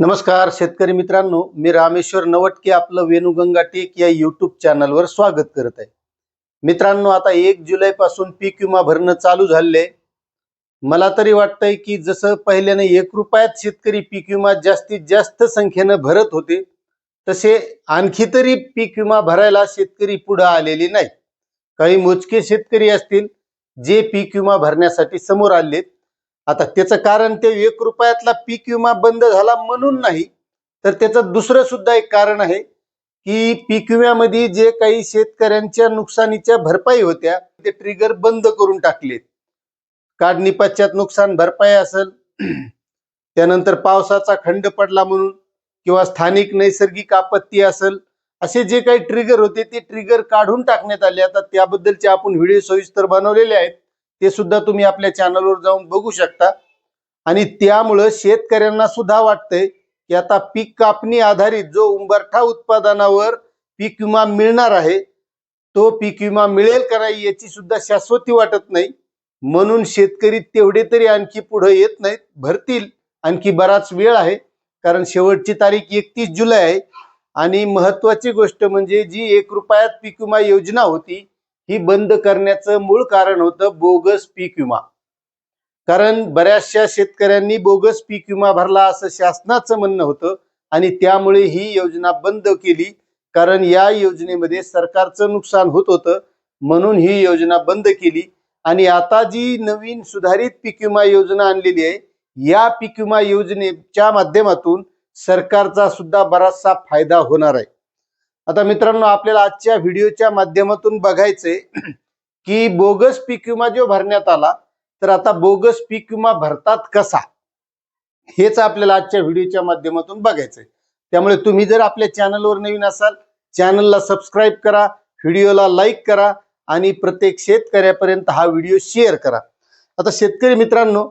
नमस्कार शेतकरी मित्रांनो. मी रामेश्वर नवटके आपलं वेणुगंगा टेक या युट्यूब चॅनलवर स्वागत करत आहे. मित्रांनो आता एक जुलै पासून पीक विमा भरणं चालू झाले मला तरी वाटतंय की जसं पहिल्याने एक रुपयात शेतकरी पीक विमा जास्तीत जास्त संख्येनं भरत होते तसे आणखी तरी पीक विमा भरायला शेतकरी पुढे आलेले नाही काही मोजके शेतकरी असतील जे पीक विमा भरण्यासाठी समोर आलेत. आता त्याचं कारण ते एक रुपयातला पीक विमा बंद झाला म्हणून नाही तर त्याचं दुसरं सुद्धा एक कारण आहे की पीक विम्यामध्ये जे काही शेतकऱ्यांच्या नुकसानीच्या भरपाई होत्या ते ट्रिगर बंद करून टाकलेत. काढणी पश्चात नुकसान भरपाई असेल त्यानंतर पावसाचा खंड पडला म्हणून किंवा स्थानिक नैसर्गिक आपत्ती असेल असे जे काही ट्रिगर होते ते ट्रिगर काढून टाकण्यात आले. आता त्याबद्दलचे आपण व्हिडिओ सविस्तर बनवलेले आहेत. ते सुद्धा तुम्ही आपल्या चॅनलवर जाऊन बघू शकता. आणि त्यामुळं शेतकऱ्यांना सुद्धा वाटतंय की आता पीक कापणी आधारित जो उंबरठा उत्पादनावर पीक विमा मिळणार आहे तो पीक विमा मिळेल का नाही याची सुद्धा शाश्वती वाटत नाही. म्हणून शेतकरी तेवढे तरी आणखी पुढे येत नाहीत भरतील. आणखी बराच वेळ आहे कारण शेवटची तारीख एकतीस जुलै आहे. आणि महत्वाची गोष्ट म्हणजे जी एक रुपयात पीक विमा योजना होती ही बंद करण्याचं मूळ कारण होतं बोगस पीक विमा कारण बऱ्याचशा शेतकऱ्यांनी बोगस पीक विमा भरला असं शासनाचं म्हणणं होतं आणि त्यामुळे ही योजना बंद केली. कारण या योजनेमध्ये सरकारचं नुकसान होत होतं म्हणून ही योजना बंद केली. आणि आता जी नवीन सुधारित पीक विमा योजना आणलेली आहे या पीक विमा योजनेच्या माध्यमातून सरकारचा सुद्धा बराचसा फायदा होणार आहे. आता मित्रांनो आपल्याला आजच्या व्हिडिओच्या माध्यमातून बघायचंय की बोगस पीक विमा जो भरण्यात आला तर आता बोगस पीक विमा भरतात कसा? हेच आपल्याला आजच्या व्हिडिओच्या माध्यमातून बघायचंय. त्यामुळे तुम्ही जर आपल्या चॅनलवर नवीन असाल चॅनलला सबस्क्राईब करा व्हिडिओला लाईक करा आणि प्रत्येक शेतकऱ्यापर्यंत हा व्हिडिओ शेअर करा. आता शेतकरी मित्रांनो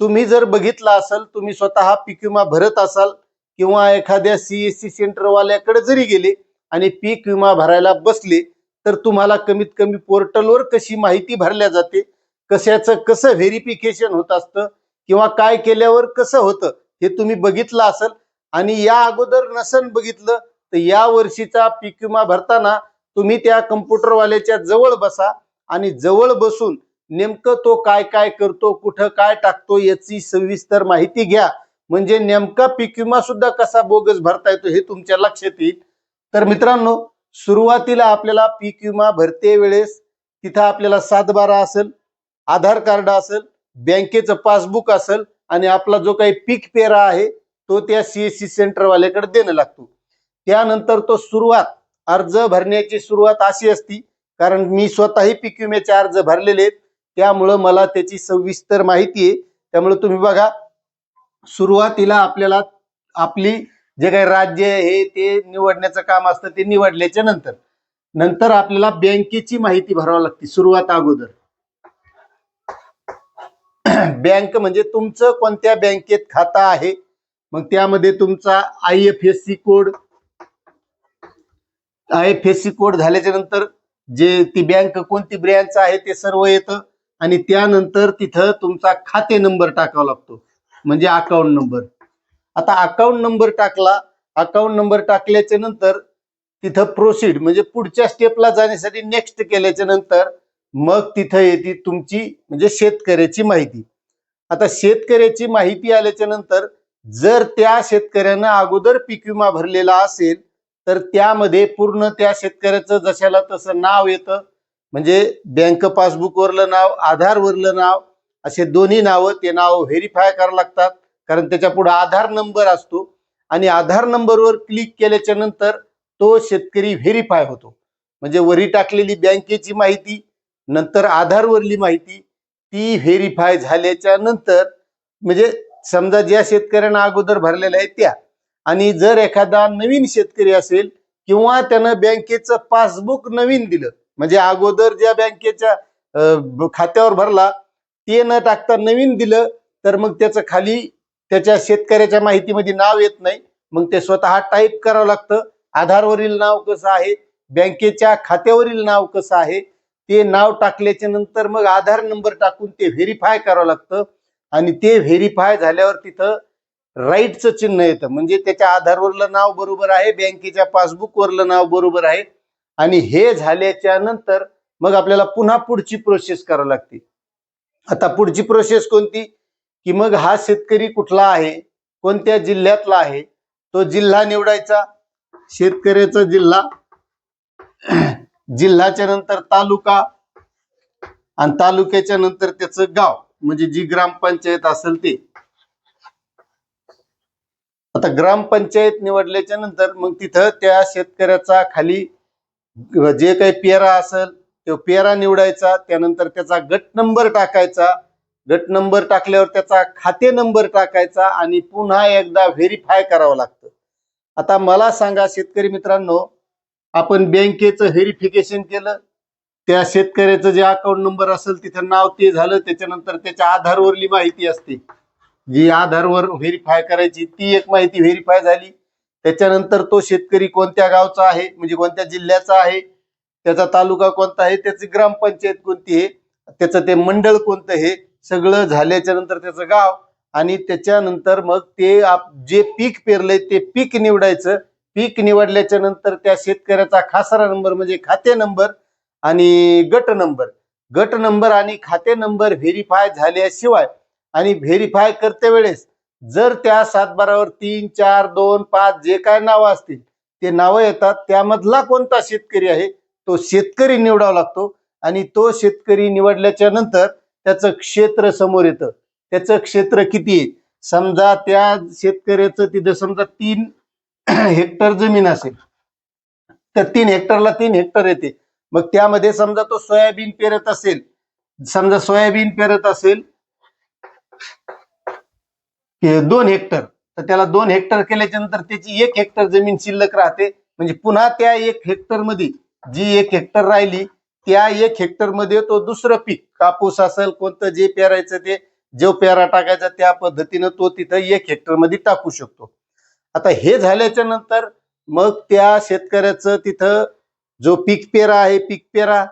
तुम्ही जर बघितला असाल तुम्ही स्वतः पीक विमा भरत असाल किंवा एखाद्या सीएससी सेंटरवाल्याकडे जरी गेले आणि पीक विमा भरायला बसले तर तुम्हाला कमीत कमी पोर्टलवर कशी माहिती भरल्या जाते? कशाचं कसं व्हेरिफिकेशन होत असतं? किंवा काय केल्यावर कसं होतं? हे तुम्ही बघितलं असेल. आणि या अगोदर नसन बघितलं तर या वर्षीचा पीक विमा भरताना तुम्ही त्या कम्प्युटरवाल्याच्या जवळ बसा आणि जवळ बसून नेमकं तो काय काय करतो कुठं काय टाकतो याची सविस्तर माहिती घ्या. म्हणजे नेमका पीक विमा सुद्धा कसा बोगस भरता येतो हे तुमच्या लक्षात येईल. तर मित्रांनो सुरुवातीला आपल्याला पीक विमा भरते वेळेस तिथं आपल्याला सातबारा असेल आधार कार्ड असेल बँकेचं पासबुक असेल आणि आपला जो काही पीक पेरा आहे तो त्या सीएससी सेंटरवाल्याकडे देणं लागतो. त्यानंतर तो सुरुवात अर्ज भरण्याची सुरुवात अशी असती कारण मी स्वतःही पीक विम्याचे अर्ज भरलेले आहेत त्यामुळं मला त्याची सविस्तर माहिती आहे. त्यामुळे तुम्ही बघा सुरुवातीला आपल्याला आपली जे काही राज्य हे ते निवडण्याचं काम असतं ते निवडल्याच्या नंतर. नंतर आपल्याला बँकेची माहिती भरावी लागते सुरुवात अगोदर. बँक म्हणजे तुमचं कोणत्या बँकेत खातं आहे? मग त्यामध्ये तुमचा I F S C code. I F S C code झाल्याच्यानंतर जे ती बँक कोणती ब्रँच आहे ते सर्व येतं आणि त्यानंतर तिथं तुमचा खाते नंबर टाकावा लागतो. म्हणजे अकाउंट नंबर. आता अकाउंट नंबर टाकला अकाउंट नंबर टाकल्याच्या नंतर तिथं प्रोसीड म्हणजे पुढच्या स्टेपला जाण्यासाठी नेक्स्ट केल्याच्यानंतर मग तिथं येते तुमची म्हणजे शेतकऱ्याची माहिती. आता शेतकऱ्याची माहिती आल्याच्यानंतर जर त्या शेतकऱ्यानं अगोदर पीक विमा भरलेला असेल तर त्यामध्ये पूर्ण त्या शेतकऱ्याचं जशाला तसं नाव येतं म्हणजे बँक पासबुक वरलं नाव आधार वरलं नाव असे दोन्ही नावं ते नाव व्हेरीफाय करावं लागतात. कारण त्याच्या पुढे आधार नंबर असतो. आणि आधार नंबरवर क्लिक केल्याच्यानंतर तो शेतकरी व्हेरीफाय होतो. म्हणजे वरी टाकलेली बँकेची माहिती नंतर आधारवरली माहिती ती व्हेरीफाय झाल्याच्यानंतर म्हणजे समजा ज्या शेतकऱ्यांना अगोदर भरलेल्या आहेत त्या आणि जर एखादा नवीन शेतकरी असेल किंवा त्यानं बँकेचं पासबुक नवीन दिलं म्हणजे अगोदर ज्या बँकेच्या खात्यावर भरला ते न टाकता नवीन दिलं तर मग त्याचं खाली त्याच्या शेतकऱ्याच्या माहितीमध्ये नाव येत नाही. मग ते स्वतः टाईप करावं लागतं. आधारवरील नाव कसं आहे? बँकेच्या खात्यावरील नाव कसं आहे? ते नाव टाकल्याच्या नंतर मग आधार नंबर टाकून ते व्हेरीफाय करावं लागतं. आणि ते व्हेरीफाय झाल्यावर तिथं राईटचं चिन्ह येतं. म्हणजे त्याच्या आधारवरलं नाव बरोबर आहे बँकेच्या पासबुकवरलं नाव बरोबर आहे. आणि हे झाल्याच्यानंतर मग आपल्याला पुन्हा पुढची प्रोसेस करावी लागते. आता पुढची प्रोसेस कोणती? की मग हा शेतकरी कुठला आहे? कोणत्या जिल्ह्यातला आहे? तो जिल्हा निवडायचा. शेतकऱ्याचा जिल्हा. जिल्ह्याच्या नंतर तालुका. आणि तालुक्याच्या नंतर त्याचं गाव. म्हणजे जी ग्रामपंचायत असेल ते. आता ग्रामपंचायत निवडल्याच्या नंतर मग तिथं त्या शेतकऱ्याचा खाली जे काही पेरा असेल तो पेरा निवडायचा. त्यानंतर त्याचा गट नंबर टाकायचा. गट नंबर टाकल्यावर त्याचा खाते नंबर टाकायचा आणि पुन्हा एकदा व्हेरीफाय करावं लागतं. आता मला सांगा शेतकरी मित्रांनो आपण बँकेचं व्हेरिफिकेशन केलं त्या शेतकऱ्याचं जे अकाउंट नंबर असेल तिथं नाव ते झालं त्याच्यानंतर त्याच्या आधारवरली माहिती असते. जी आधारवर व्हेरीफाय करायची ती एक माहिती व्हेरीफाय झाली. त्याच्यानंतर तो शेतकरी कोणत्या गावचा आहे म्हणजे कोणत्या जिल्ह्याचा आहे त्याचा तालुका कोणता आहे त्याची ग्रामपंचायत कोणती आहे त्याचं ते मंडळ कोणतं हे सगळं झाल्याच्यानंतर त्याचं गाव आणि त्याच्यानंतर मग ते आप- जे पीक पेरलंय ते पीक निवडायचं. पीक निवडल्याच्या नंतर त्या शेतकऱ्याचा खासारा नंबर म्हणजे खाते नंबर आणि गट नंबर. गट नंबर आणि खाते नंबर व्हेरीफाय झाल्याशिवाय आणि व्हेरीफाय करते वेळेस जर त्या सातबारावर तीन चार दोन पाच जे काय नावं असतील ते नावं येतात त्यामधला कोणता शेतकरी आहे तो शेतकरी निवडावा लागतो आणि तो शेतकरी निवडल्याच्या नंतर त्याचं क्षेत्र समोर येतं. त्याचं क्षेत्र किती आहे? समजा त्या शेतकऱ्याचं तिथं समजा तीन हेक्टर जमीन असेल. तर तीन हेक्टरला तीन हेक्टर येते. मग त्यामध्ये समजा तो सोयाबीन पेरत असेल. समजा सोयाबीन पेरत असेल. दोन हेक्टर. तर त्याला दोन हेक्टर केल्याच्यानंतर त्याची एक हेक्टर जमीन शिल्लक राहते. म्हणजे पुन्हा त्या एक हेक्टरमध्ये जी एक हेक्टर राहिली त्या एक हेक्टरमध्ये तो दुसरं पीक कापूस असेल कोणतं जे पेरायचं ते जो पेरा टाकायचा त्या पद्धतीनं तो तिथं एक हेक्टरमध्ये टाकू शकतो. आता हे झाल्याच्यानंतर मग त्या शेतकऱ्याचं तिथं जो पीक पेरा आहे पीक पेरा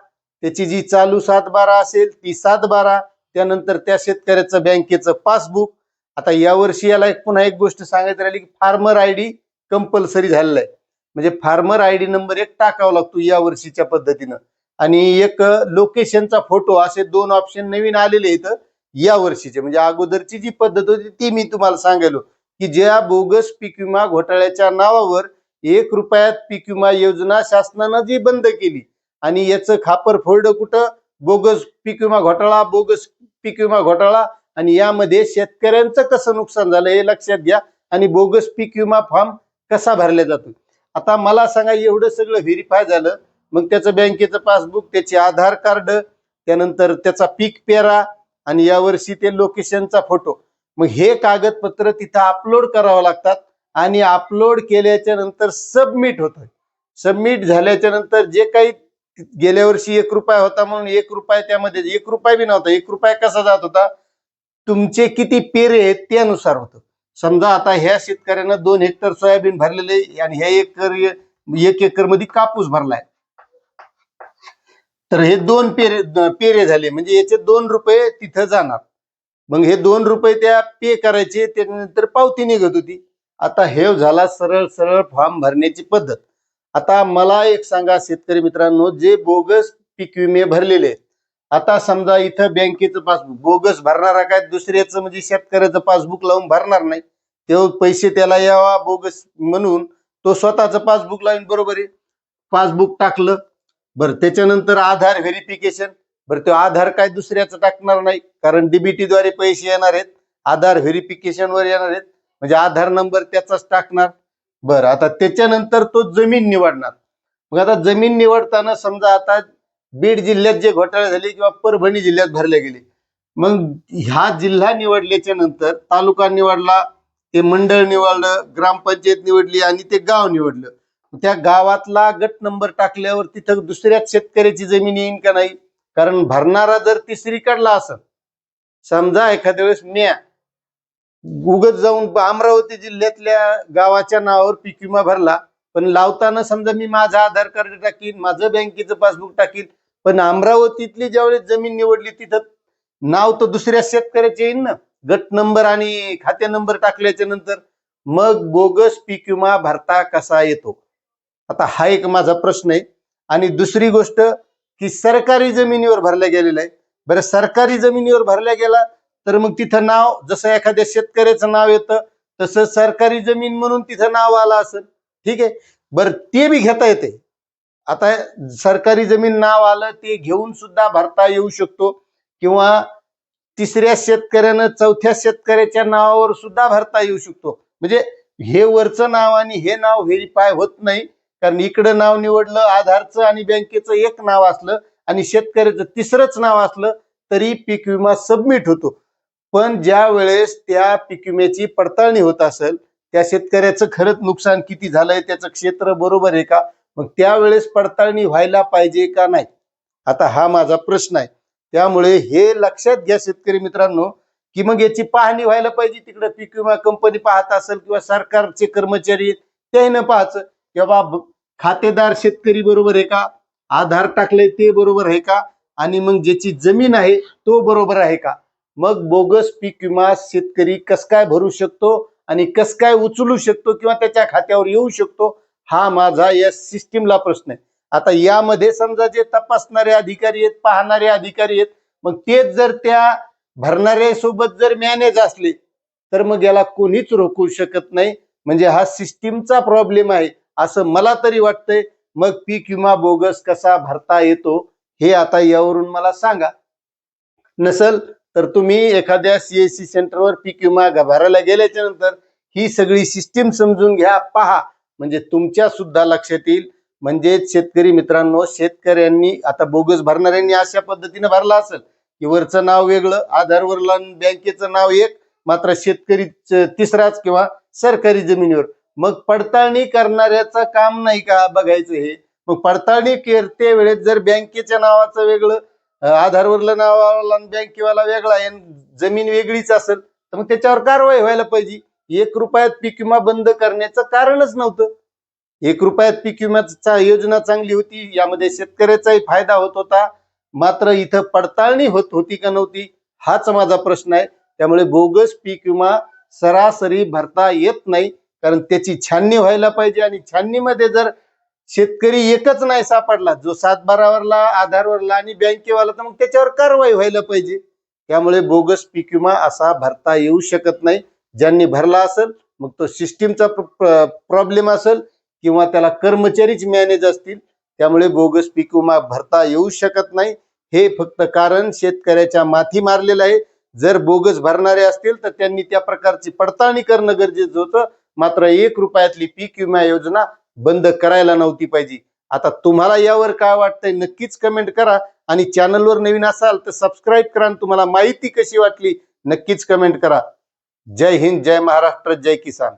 त्याची जी चालू सात बारा असेल ती सात बारा त्यानंतर त्या शेतकऱ्याचं बँकेचं पासबुक. आता यावर्षी याला एक पुन्हा एक गोष्ट सांगायची राहिली की फार्मर आय डी कंपल्सरी झालेला आहे. म्हणजे फार्मर आय डी नंबर एक टाकावा लागतो या वर्षीच्या पद्धतीनं. आणि एक लोकेशनचा फोटो असे दोन ऑप्शन नवीन आलेले इथं या वर्षीचे. म्हणजे अगोदरची जी पद्धत होती ती मी तुम्हाला सांगेलो. की ज्या बोगस पीक विमा घोटाळ्याच्या नावावर एक रुपयात पीक विमा योजना शासनानं जी बंद केली आणि याचं खापर फोल्ड कुठं? बोगस पीक विमा घोटाळा बोगस पीक विमा घोटाळा आणि यामध्ये शेतकऱ्यांचं कसं नुकसान झालं हे लक्षात घ्या. आणि बोगस पीक विमा फॉर्म कसा भरला जातो? आता मला सांगा एवढं सगळं व्हेरीफाय झालं मग त्याचं बँकेचं पासबुक त्याचे आधार कार्ड त्यानंतर त्याचा पीक पेरा आणि यावर्षी ते लोकेशनचा फोटो. मग हे कागदपत्र तिथं अपलोड करावं लागतात आणि अपलोड केल्याच्यानंतर सबमिट होतं. सबमिट झाल्याच्यानंतर जे काही गेल्या वर्षी एक रुपया होता म्हणून एक रुपया त्यामध्ये एक रुपया बी नव्हता. एक रुपया कसा जात होता? तुमचे किती पेरे आहेत त्यानुसार होतं. समजा आता ह्या शेतकऱ्यानं दोन हेक्टर सोयाबीन भरलेले आणि ह्या एकर एक एकरमध्ये कापूस भरलाय. तर हे दोन पेरे पेरे झाले. म्हणजे याचे दोन रुपये तिथं जाणार. मग हे दोन रुपये त्या पे करायचे त्यानंतर पावती निघत होती. आता हे झाला सरळ सरळ फॉर्म भरण्याची पद्धत. आता मला एक सांगा शेतकरी मित्रांनो जे बोगस पीक विमे भरलेले आहेत. आता समजा इथं बँकेचं पासबुक बोगस भरणारा काय दुसऱ्याचं म्हणजे शेतकऱ्याचं पासबुक लावून भरणार नाही. तेव्हा पैसे त्याला यावा बोगस म्हणून तो स्वतःचं पासबुक लावून बरोबर आहे. पासबुक टाकलं बरं त्याच्यानंतर आधार व्हेरिफिकेशन बरं तो आधार काय दुसऱ्याचं टाकणार नाही कारण डीबीटी द्वारे पैसे येणार आहेत. आधार व्हेरिफिकेशन वर येणार आहेत. म्हणजे आधार नंबर त्याचाच टाकणार. बरं आता त्याच्यानंतर तो जमीन निवडणार. मग आता जमीन निवडताना समजा आता बीड जिल्ह्यात जे घोटाळे झाले किंवा परभणी जिल्ह्यात भरले गेले मग ह्या जिल्हा निवडल्याच्या नंतर तालुका निवडला ते मंडळ निवडलं ग्रामपंचायत निवडली आणि ते गाव निवडलं. त्या गावातला गट नंबर टाकल्यावर तिथं दुसऱ्याच शेतकऱ्याची जमीन येईन का नाही? कारण भरणारा जर तिसरी काढला असं समजा एखाद्या वेळेस म्या उगत जाऊन अमरावती जिल्ह्यातल्या गावाच्या नावावर पीक विमा भरला पण लावताना समजा मी माझा आधार कार्ड टाकीन माझं बँकेचं पासबुक टाकीन पण अमरावतीतली ज्यावेळेस जमीन निवडली तिथं नाव तर दुसऱ्या शेतकऱ्याचे येईन ना? गट नंबर आणि खाते नंबर टाकल्याच्या नंतर मग बोगस पीक विमा भरता कसा येतो? आता हा एक माझा प्रश्न आहे. आणि दुसरी गोष्ट की सरकारी जमिनीवर भरल्या गेलेला आहे बरं सरकारी जमिनीवर भरल्या गेला तर मग तिथं नाव जसं एखाद्या शेतकऱ्याचं नाव येतं तसं सरकारी जमीन म्हणून तिथं नाव आलं असेल. ठीक आहे? बरं ते बी घेता येते. आता सरकारी जमीन नाव आलं ते घेऊन सुद्धा भरता येऊ शकतो. किंवा तिसऱ्या शेतकऱ्यानं चौथ्या शेतकऱ्याच्या नावावर सुद्धा भरता येऊ शकतो. म्हणजे हे वरचं नाव आणि हे नाव व्हेरीफाय होत नाही. कारण इकडं नाव निवडलं आधारचं आणि बँकेचं एक नाव असलं आणि शेतकऱ्याचं तिसरंच नाव असलं तरी पीक विमा सबमिट होतो. पण ज्या वेळेस त्या पीक विम्याची पडताळणी होत असेल त्या शेतकऱ्याचं खरंच नुकसान किती झालंय त्याचं क्षेत्र बरोबर आहे का? मग त्यावेळेस पडताळणी व्हायला पाहिजे का नाही? आता हा माझा प्रश्न आहे. त्यामुळे हे लक्षात घ्या शेतकरी मित्रांनो की मग याची पाहणी व्हायला पाहिजे. तिकडे पीक विमा कंपनी पाहत असेल किंवा सरकारचे कर्मचारी आहेत, न पाहायचं. किंवा खातेदार शेतकरी बरोबर आहे का? आधार टाकले ते बरोबर आहे का? आणि मग ज्याची जमीन आहे तो बरोबर आहे का? मग बोगस पीक विमा शेतकरी कस काय भरू शकतो? आणि कस काय उचलू शकतो किंवा त्याच्या खात्यावर येऊ शकतो? हा माझा या सिस्टीमला प्रश्न आहे. आता यामध्ये समजा जे तपासणारे अधिकारी आहेत पाहणारे अधिकारी आहेत मग तेच जर त्या भरणाऱ्या सोबत जर मॅनेज असले तर मग याला कोणीच रोखू शकत नाही. म्हणजे हा सिस्टीमचा प्रॉब्लेम आहे. असं मला तरी वाटतंय. मग पीक विमा बोगस कसा भरता येतो हे आता यावरून मला सांगा. नसल तर तुम्ही एखाद्या सीएससी सेंटरवर पीक विमा भरायला गेल्याच्यानंतर ही सगळी सिस्टीम समजून घ्या पहा. म्हणजे तुमच्या सुद्धा लक्षात येईल. म्हणजे शेतकरी मित्रांनो शेतकऱ्यांनी आता बोगस भरणाऱ्यांनी अशा पद्धतीने भरला असेल की वरचं नाव वेगळं आधारवरला बँकेचं नाव एक मात्र शेतकरी तिसराच किंवा सरकारी जमिनीवर. मग पडताळणी करणाऱ्याचं काम नाही का बघायचं हे? मग पडताळणी करते वेळेस जर बँकेच्या नावाचं वेगळं आधारवरलं नावाला आणि बँकेवाला वेगळा आहे जमीन वेगळीच असेल तर मग त्याच्यावर कारवाई व्हायला पाहिजे. एक रुपयात पीक विमा बंद करण्याचं कारणच नव्हतं. एक रुपयात पीक विम्याचा योजना चांगली होती यामध्ये शेतकऱ्याचाही फायदा होत होता. मात्र इथं पडताळणी होत होती का नव्हती हाच माझा प्रश्न आहे. त्यामुळे बोगस पीक विमा सरासरी भरता येत नाही. कारण त्याची छाननी व्हायला पाहिजे आणि छाननीमध्ये जर शेतकरी एकच नाही सापडला जो सातबारावरला आधारवरला आणि बँकेवाला तर मग त्याच्यावर कारवाई व्हायला पाहिजे. त्यामुळे बोगस पीक विमा असा भरता येऊ शकत नाही. ज्यांनी भरला असेल मग तो सिस्टीमचा प्रॉब्लेम असेल किंवा त्याला कर्मचारीच मॅनेज असतील त्यामुळे बोगस पीक विमा भरता येऊ शकत नाही. हे फक्त कारण शेतकऱ्याच्या माथी मारलेलं आहे. जर बोगस भरणारे असतील तर त्यांनी त्या प्रकारची पडताळणी करणं गरजेचं होतं. मात्र एक रुपयातली पीक विमा योजना बंद करायला नव्हती पाहिजे. आता तुम्हाला यावर काय वाटतंय नक्कीच कमेंट करा आणि चॅनलवर नवीन असाल तर सबस्क्राईब करा आणि तुम्हाला माहिती कशी वाटली नक्कीच कमेंट करा. जय हिंद जय महाराष्ट्र जय किसान.